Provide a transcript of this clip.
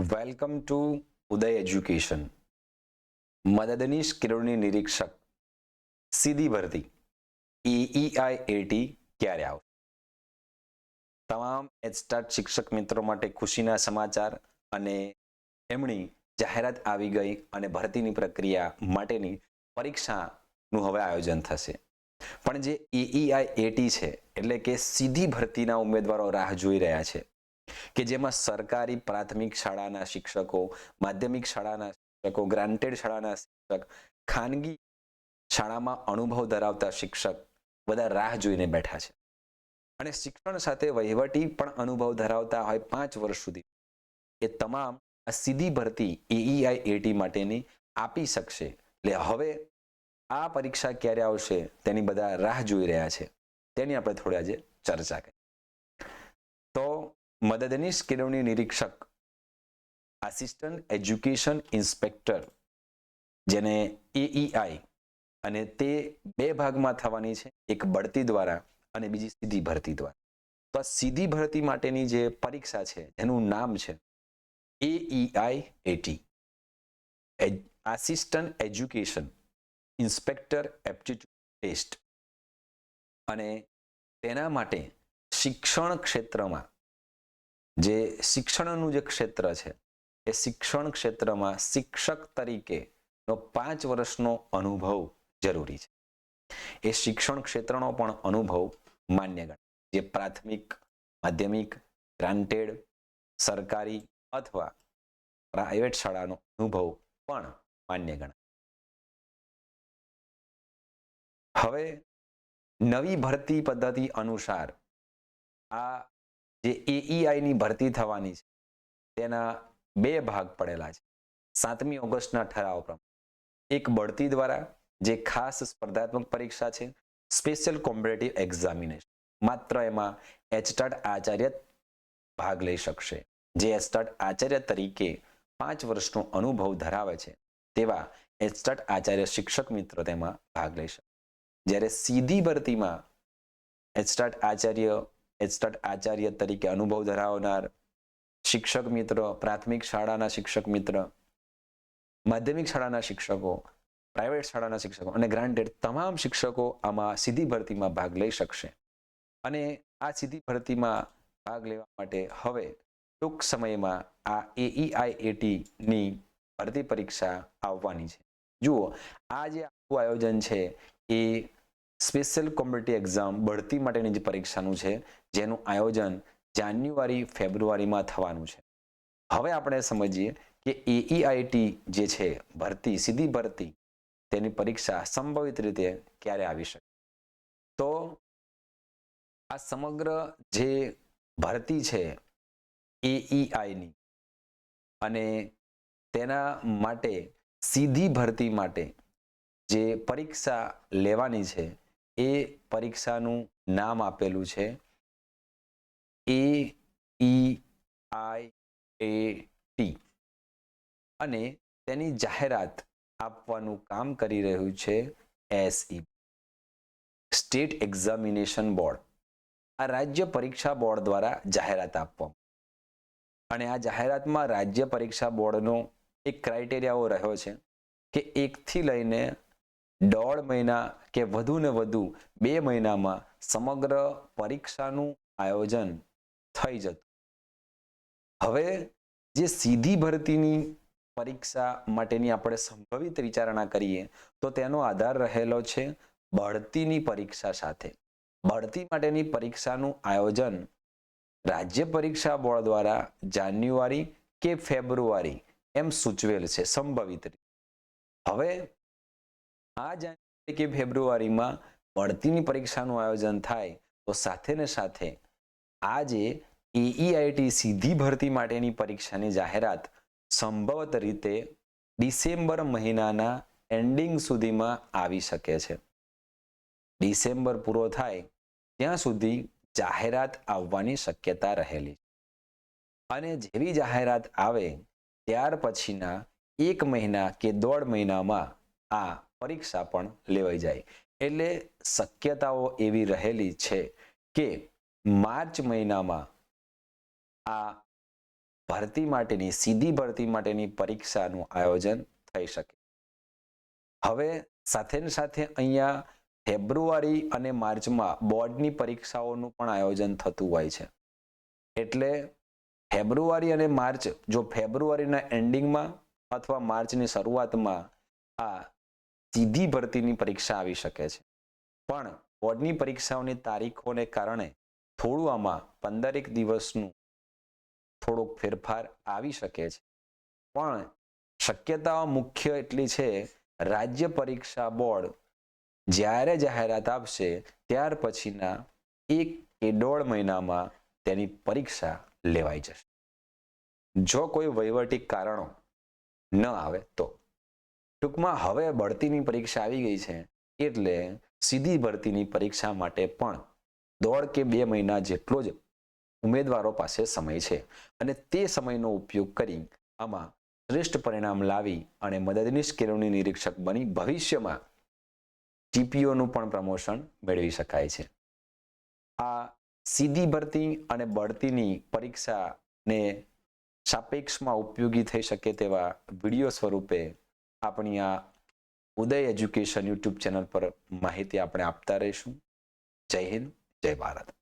Welcome to Uday education મદદનીશ કિરણની નિરીક્ષક સીધી ભરતી E ઈઈઆઈ એટી ક્યારે આવશે તમામ એચસ્ટાર્ટ શિક્ષક મિત્રો માટે ખુશીના સમાચાર અને એમની જાહેરાત આવી ગઈ અને ભરતીની પ્રક્રિયા માટેની પરીક્ષાનું હવે આયોજન થશે પણ જે E ઈઈઆઈ એટી છે એટલે કે સીધી ભરતીના ઉમેદવારો રાહ જોઈ રહ્યા છે કે જેમાં સરકારી પ્રાથમિક શાળાના શિક્ષકો, માધ્યમિક શાળાના શિક્ષકો ગ્રાન્ટેડ શાળાના શિક્ષક, ખાનગી શાળામાં અનુભવ ધરાવતા શિક્ષક બધા રાહ જોઈને બેઠા છે. અને શિક્ષણ સાથે વહીવટી પણ અનુભવ ધરાવતા હોય પાંચ વર્ષ સુધી. એ તમામ આ સીધી ભરતી એઈઆઈ એટી માટેની આપી શકશે. એટલે હવે આ પરીક્ષા ક્યારે આવશે તેની બધા રાહ જોઈ રહ્યા છે. તેની આપણે થોડી આજે ચર્ચા કરી. મદદનીશ કેળવણી નિરીક્ષક આસિસ્ટન્ટ એજ્યુકેશન ઇન્સ્પેક્ટર જેને એઈઆઈ અને તે બે ભાગમાં થવાની છે, એક બઢતી દ્વારા અને બીજી સીધી ભરતી દ્વારા. તો આ સીધી ભરતી માટેની જે પરીક્ષા છે, એનું નામ છે AEI AT assistant education inspector aptitude test અને તેના માટે શિક્ષણ ક્ષેત્રમાં જે શિક્ષણનું જે ક્ષેત્ર છે, એ શિક્ષણ ક્ષેત્રમાં શિક્ષક તરીકેનો પાંચ વર્ષનો અનુભવ જરૂરી છે. એ શિક્ષણ ક્ષેત્રનો પણ અનુભવ માન્ય ગણાય. જે પ્રાથમિક, માધ્યમિક, ગ્રાન્ટેડ, સરકારી અથવા પ્રાઇવેટ શાળાનો અનુભવ પણ માન્ય ગણાય. હવે નવી ભરતી પદ્ધતિ અનુસાર આ જે એઈઆઈની ભરતી થવાની છે, તેના બે ભાગ પડેલા છે. સાતમી ઓગસ્ટના ઠરાવ પ્રમાણે. એક બઢતી દ્વારા જે ખાસ સ્પર્ધાત્મક પરીક્ષા છે, સ્પેશિયલ કોમ્પિટેટિવ એક્ઝામિનેશન. માત્ર એમાં એચટાટ આચાર્ય ભાગ લઈ શકશે. જે એચટાટ આચાર્ય તરીકે પાંચ વર્ષનો અનુભવ ધરાવે છે, તેવા એચટાટ આચાર્ય શિક્ષક મિત્રો તેમાં ભાગ લઈ શકે. જ્યારે સીધી ભરતીમાં એચટાટ આચાર્ય એચટાટ આચાર્ય તરીકે અનુભવ ધરાવનાર શિક્ષક મિત્ર, પ્રાથમિક શાળાના શિક્ષક મિત્ર, માધ્યમિક શાળાના શિક્ષકો પ્રાઇવેટ શાળાના શિક્ષકો અને ગ્રાન્ટેડ તમામ શિક્ષકો આમાં સીધી ભરતીમાં ભાગ લઈ શકશે. અને આ સીધી ભરતીમાં ભાગ લેવા માટે હવે ટૂંક સમયમાં આ એઈઆઈએટીની ભરતી પરીક્ષા આવવાની છે. જુઓ, આ જે આખું આયોજન છે એ સ્પેશિયલ કોમ્પિટિવ એક્ઝામ બઢતી માટેની જે પરીક્ષાનું છે જેનું આયોજન જાન્યુઆરી, ફેબ્રુઆરીમાં થવાનું છે. હવે આપણે સમજીએ કે એઈઆઈટી જે છે, ભરતી, સીધી ભરતી, તેની પરીક્ષા સંભવિત રીતે ક્યારે આવી શકે? તો આ સમગ્ર જે ભરતી છે એઈઆઈની અને તેના માટે સીધી ભરતી માટે જે પરીક્ષા લેવાની છે, એ પરીક્ષાનું નામ આપેલું છે એ ઈ આઈ એ ટી અને તેની જાહેરાત આપવાનું કામ કરી રહ્યું છે એસઈ સ્ટેટ એક્ઝામિનેશન બોર્ડ આ રાજ્ય પરીક્ષા બોર્ડ દ્વારા જાહેરાત આપવામાં. અને આ જાહેરાતમાં રાજ્ય પરીક્ષા બોર્ડનો એક ક્રાઇટેરિયાઓ રહ્યો છે કે એકથી લઈને દોઢ મહિના કે વધુ ને વધુ બે મહિનામાં સમગ્ર પરીક્ષાનું આયોજન થઈ જતું. હવે જે સીધી ભરતીની પરીક્ષા માટેની આપણે સંભવિત વિચારણા કરીએ, તો તેનો આધાર રહેલો છે બઢતીની પરીક્ષા સાથે. બઢતી માટેની પરીક્ષાનું આયોજન રાજ્ય પરીક્ષા બોર્ડ દ્વારા જાન્યુઆરી કે ફેબ્રુઆરી એમ સૂચવેલ છે સંભવિત હવે આ જાન્યુઆરી કે ફેબ્રુઆરીમાં બઢતીની પરીક્ષાનું આયોજન થાય, તો સાથે ને સાથે આ જે એઈઆઈટી સીધી ભરતી માટેની પરીક્ષાની જાહેરાત સંભવત રીતે ડિસેમ્બર મહિનાના એન્ડિંગ સુધીમાં આવી શકે છે. ડિસેમ્બર પૂરો થાય ત્યાં સુધી જાહેરાત આવવાની શક્યતા રહેલી અને જેવી જાહેરાત આવે ત્યાર પછીના એક મહિના કે દોઢ મહિનામાં આ પરીક્ષા પણ લેવાઈ જાય. એટલે શક્યતાઓ એવી રહેલી છે કે માર્ચ મહિનામાં આ ભરતી માટેની, સીધી ભરતી માટેની પરીક્ષાનું આયોજન થઈ શકે. હવે સાથે સાથે અહીંયા ફેબ્રુઆરી અને માર્ચમાં બોર્ડની પરીક્ષાઓનું પણ આયોજન થતું હોય છે. એટલે ફેબ્રુઆરી અને માર્ચ, જો ફેબ્રુઆરીના એન્ડિંગમાં અથવા માર્ચની શરૂઆતમાં આ સીધી ભરતીની પરીક્ષા આવી શકે છે. પણ બોર્ડની પરીક્ષાઓની તારીખોને કારણે થોડું આમાં પંદરેક દિવસનું થોડોક ફેરફાર આવી શકે છે. પણ શક્યતાઓ મુખ્ય એટલી છે, રાજ્ય પરીક્ષા બોર્ડ જ્યારે જાહેરાત આપશે ત્યાર પછીના એક કે દોઢ મહિનામાં તેની પરીક્ષા લેવાઈ જશે. જો કોઈ વહીવટી કારણો ન આવે તો. ટૂંકમાં હવે બઢતીની પરીક્ષા આવી ગઈ છે, એટલે સીધી ભરતીની પરીક્ષા માટે પણ દોઢ કે બે મહિના જેટલો જ ઉમેદવારો પાસે સમય છે અને તે સમયનો ઉપયોગ કરી આમાં શ્રેષ્ઠ પરિણામ લાવી અને મદદનીશ કેળવણી નિરીક્ષક બની ભવિષ્યમાં ટીપીઓનું પણ પ્રમોશન મેળવી શકાય છે. આ સીધી ભરતી અને બઢતીની પરીક્ષાને સાપેક્ષમાં ઉપયોગી થઈ શકે તેવા વીડિયો સ્વરૂપે આપણી આ ઉદય એજ્યુકેશન યુટ્યુબ ચેનલ પર માહિતી આપણે આપતા રહીશું. જય હિન્દ, જય ભારત.